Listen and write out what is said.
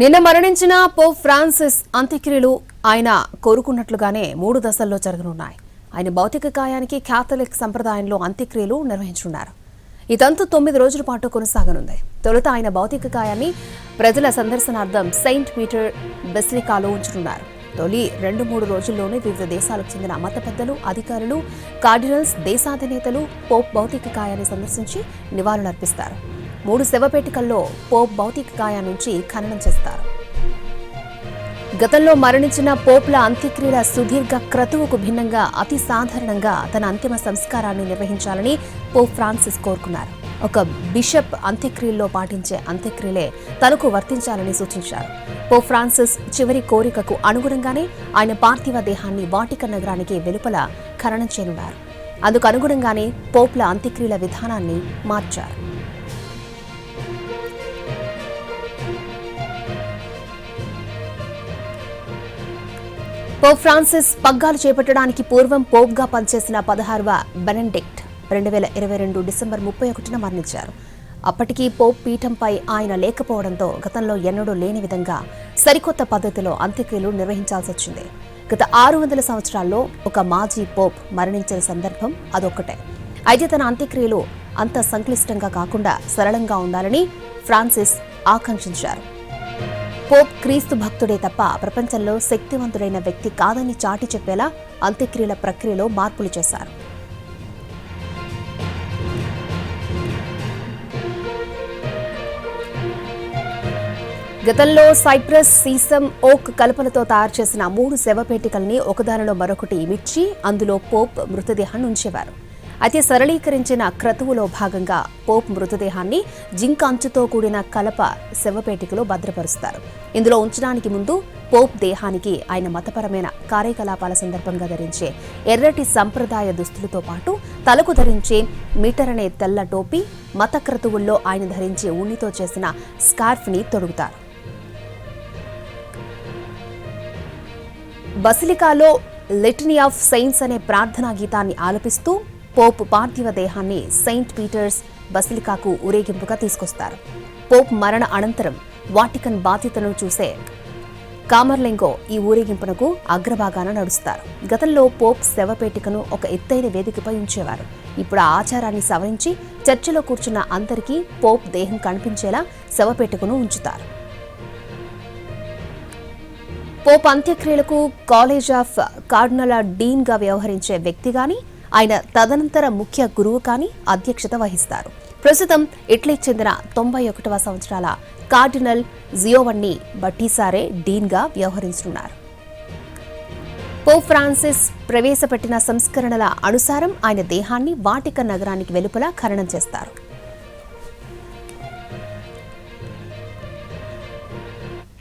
నిన్న మరణించిన Pope Francis అంత్యక్రియలు ఆయన కోరుకున్నట్లుగానే మూడు దశల్లో జరగనున్నాయి. ఆయన భౌతిక కాయానికి క్యాథలిక్ సంప్రదాయంలో అంత్యక్రియలు నిర్వహించనున్నారు. ఇదంతా తొమ్మిది రోజుల పాటు కొనసాగనుంది. తొలుత ఆయన భౌతిక కాయాన్ని ప్రజల సందర్శనార్థం సెయింట్ పీటర్ బెసిలికాలో ఉంచనున్నారు. తొలి రెండు మూడు రోజుల్లోనే వివిధ దేశాలకు చెందిన మత పెద్దలు అధికారులు కార్డినల్స్ దేశాధినేతలు పోప్ భౌతిక కాయాన్ని సందర్శించి నివాళులర్పిస్తారు. మూడు శవపేటికల్లో పోప్ భౌతిక కాయా నుంచి ఖననం చేస్తారు. గతంలో మరణించిన పోప్ల అంత్యక్రియల సుదీర్ఘ క్రతువుకు భిన్నంగా అతి సాధారణంగా తన అంతిమ సంస్కారాన్ని నిర్వహించాలని పోప్ ఫ్రాన్సిస్ కోరుకున్నారు. ఒక బిషప్ అంత్యక్రియల్లో పాటించే అంత్యక్రియలే తనకు వర్తించాలని సూచించారు. పోప్ ఫ్రాన్సిస్ చివరి కోరికకు అనుగుణంగానే ఆయన పార్థివ దేహాన్ని వాటిక నగరానికి వెలుపల ఖననం చేయనున్నారు. అందుకు అనుగుణంగానే పోప్ల అంత్యక్రియల విధానాన్ని మార్చారు. పోప్ ఫ్రాన్సిస్ పగ్గాలు చేపట్టడానికి పూర్వం పోప్గా పనిచేసిన పదహారవ బెనెడిక్ట్ రెండు వేల ఇరవై రెండు డిసెంబర్ ముప్పై ఒకటిన మరణించారు. అప్పటికీ పోప్ పీఠంపై ఆయన లేకపోవడంతో గతంలో ఎన్నడూ లేని విధంగా సరికొత్త పద్ధతిలో అంత్యక్రియలు నిర్వహించాల్సి వచ్చింది. గత ఆరు వందల సంవత్సరాల్లో ఒక మాజీ పోప్ మరణించిన సందర్భం అదొక్కటే. అయితే తన అంత్యక్రియలు అంత సంక్లిష్టంగా కాకుండా సరళంగా ఉండాలని ఫ్రాన్సిస్ ఆకాంక్షించారు. పోప్ క్రీస్తు భక్తుడే తప్ప ప్రపంచంలో శక్తివంతుడైన వ్యక్తి కాదని చాటి చెప్పేలా అంత్యక్రియల ప్రక్రియలో మార్పులు చేశారు. గతంలో సైప్రస్ సీసం ఓక్ కలపలతో తయారు చేసిన మూడు శవపేటికల్ని ఒకదానిలో మరొకటి ఇమిడ్చి అందులో పోప్ మృతదేహాన్ని ఉంచేవారు. అతి సరళీకరించిన క్రతువులో భాగంగా పోప్ మృతదేహాన్ని జింక్ అంచుతో కూడిన కలప శవపేటికలో భద్రపరుస్తారు. ఇందులో ఉంచడానికి ముందు పోప్ దేహానికి ఆయన మతపరమైన కార్యకలాపాల సందర్భంగా ధరించే ఎర్రటి సంప్రదాయ దుస్తులతో పాటు తలకు ధరించే మీటర్ అనే తెల్ల టోపీ మత క్రతువుల్లో ఆయన ధరించే ఉన్నితో చేసిన స్కార్ఫ్ని తొడుగుతారు. బసిలికాలో లిటనీ ఆఫ్ సైన్స్ అనే ప్రార్థనా గీతాన్ని ఆలపిస్తూ పోప్ పార్థివ దేహాన్ని సెయింట్ పీటర్స్ బసిలికాకు ఊరేగింపుగా తీసుకొస్తారు. పోప్ మరణ అనంతరం వాటికన్ బాధ్యతను చూసే కామర్లింగో ఈ ఊరేగింపునకు అగ్రభాగాన నడుస్తారు. గతంలో పోప్ శవపేటికను ఒక ఎత్తైన వేదికపై ఉంచేవారు. ఇప్పుడు ఆ ఆచారాన్ని సవరించి చర్చిలో కూర్చున్న అందరికీ పోప్ దేహం కనిపించేలా శవపేటికను ఉంచుతారు. పోప్ అంత్యక్రియలకు కాలేజ్ ఆఫ్ కార్డినల్ డీన్గా వ్యవహరించే వ్యక్తిగాని ఆయన తదనంతర ముఖ్య గురువు కానీ అధ్యక్షత వహిస్తారు. ప్రస్తుతం ఇటలీకి చెందిన తొంభై ఒకటవ సంవత్సరాల కార్డినల్ జియోవన్ని బట్టిసారే డీన్గా వ్యవహరించనున్నారు. పోప్ ఫ్రాన్సిస్ ప్రవేశపెట్టిన సంస్కరణల అనుసారం ఆయన దేహాన్ని వాటిక నగరానికి వెలుపల ఖననం చేస్తారు.